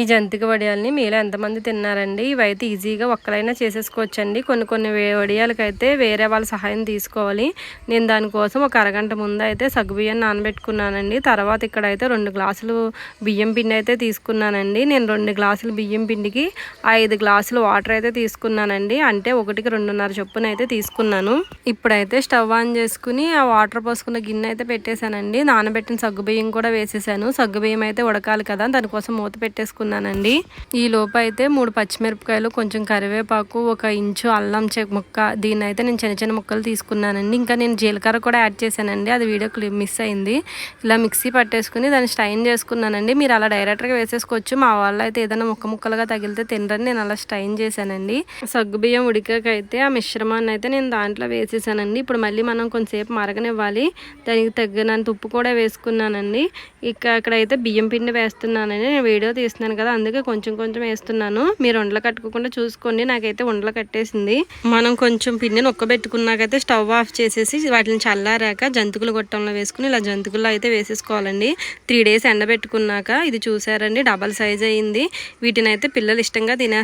ఈ జంతిక వడియాల్ని మీలో ఎంతమంది తిన్నారండి? ఇవైతే ఈజీగా ఒక్కలైనా చేసేసుకోవచ్చండి. కొన్ని కొన్ని వడియాలకైతే వేరే వాళ్ళ సహాయం తీసుకోవాలి. నేను దానికోసం ఒక అరగంట ముందు అయితే సగ్గుబియ్యం నానబెట్టుకున్నానండి. తర్వాత ఇక్కడ అయితే రెండు గ్లాసులు బియ్యం పిండి అయితే తీసుకున్నానండి. నేను రెండు గ్లాసులు బియ్యం పిండికి ఐదు గ్లాసులు వాటర్ అయితే తీసుకున్నానండి. అంటే ఒకటికి రెండున్నర చొప్పున అయితే తీసుకున్నాను. ఇప్పుడైతే స్టవ్ ఆన్ చేసుకుని ఆ వాటర్ పోసుకున్న గిన్నె అయితే పెట్టేశానండి. నానబెట్టిన సగ్గుబియ్యం కూడా వేసేసాను. సగ్గుబియ్యం అయితే ఉడకాలి కదా దానికోసం మూత పెట్టేసుకున్నానండి ఈ లోపు అయితే మూడు పచ్చిమిరపకాయలు కొంచెం కరివేపాకు ఒక ఇంచు అల్లం చె ముక్క దీన్ని అయితే నేను చిన్న చిన్న ముక్కలు తీసుకున్నానండి. ఇంకా నేను జీలకర్ర కూడా యాడ్ చేశానండి. అది వీడియో క్లిప్ మిస్ అయింది. ఇలా మిక్సీ పట్టేసుకుని దాన్ని స్టైన్ చేసుకున్నానండి. మీరు అలా డైరెక్ట్గా వేసేసుకోవచ్చు. మా వాళ్ళు అయితే ఏదైనా ముక్క ముక్కలుగా తగిలితే తినరని నేను అలా స్టైన్ చేశానండి. సగ్గుబియ్యం ఉడికాకైతే ఆ మిశ్రమాన్ని అయితే నేను దాంట్లో వేసేసానండి. ఇప్పుడు మళ్ళీ మనం కొంచెంసేపు మరగనివ్వాలి. దానికి తగ్గినంత ఉప్పు కూడా వేసుకున్నానండి. ఇక అక్కడైతే బియ్యం పిండి వేస్తున్నానని నేను వీడియో తీస్తున్నాను కదా అందుకే కొంచెం కొంచెం వేస్తున్నాను. మీరు ఉండలు కట్టుకోకుండా చూసుకోండి నాకైతే ఉండలు కట్టేసింది. మనం కొంచెం పిండిని ఒక్కబెట్టుకున్నాకైతే స్టవ్ ఆఫ్ చేసేసి వాటిని చల్లారాక జంతుకులు గొట్టంలో వేసుకుని ఇలా జంతుకుల్లో అయితే వేసేసుకోవాలండి. త్రీ డేస్ ఎండబెట్టుకున్నాక ఇది చూసారండి డబల్ సైజ్ అయింది. వీటిని అయితే పిల్లలు ఇష్టంగా తినే